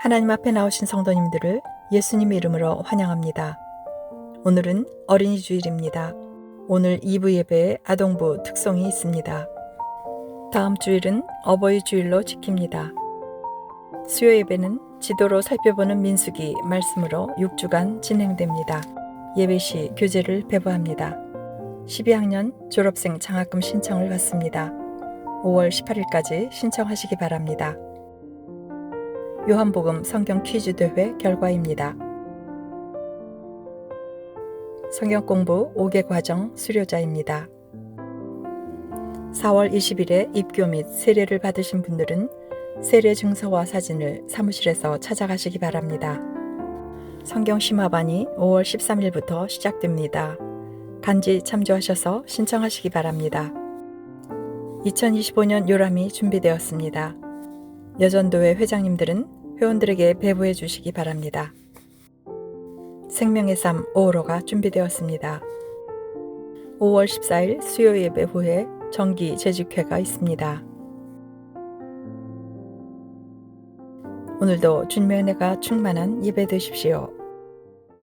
하나님 앞에 나오신 성도님들을 예수님 이름으로 환영합니다. 오늘은 어린이 주일입니다. 오늘 2부 예배에 아동부 특송이 있습니다. 다음 주일은 어버이 주일로 지킵니다. 수요 예배는 지도로 살펴보는 민수기 말씀으로 6주간 진행됩니다. 예배 시 교재를 배부합니다. 12학년 졸업생 장학금 신청을 받습니다. 5월 18일까지 신청하시기 바랍니다. 요한복음 성경 퀴즈 대회 결과입니다. 성경 공부 5개 과정 수료자입니다. 4월 20일에 입교 및 세례를 받으신 분들은 세례 증서와 사진을 사무실에서 찾아가시기 바랍니다. 성경 심화반이 5월 13일부터 시작됩니다. 간지 참조하셔서 신청하시기 바랍니다. 2025년 요람이 준비되었습니다. 여전도회 회장님들은 회원들에게 배부해 주시기 바랍니다. 생명의 삶 5호로가 준비되었습니다. 5월 14일 수요 예배 후에 정기 재직회가 있습니다. 오늘도 주님의 은혜가 충만한 예배 되십시오.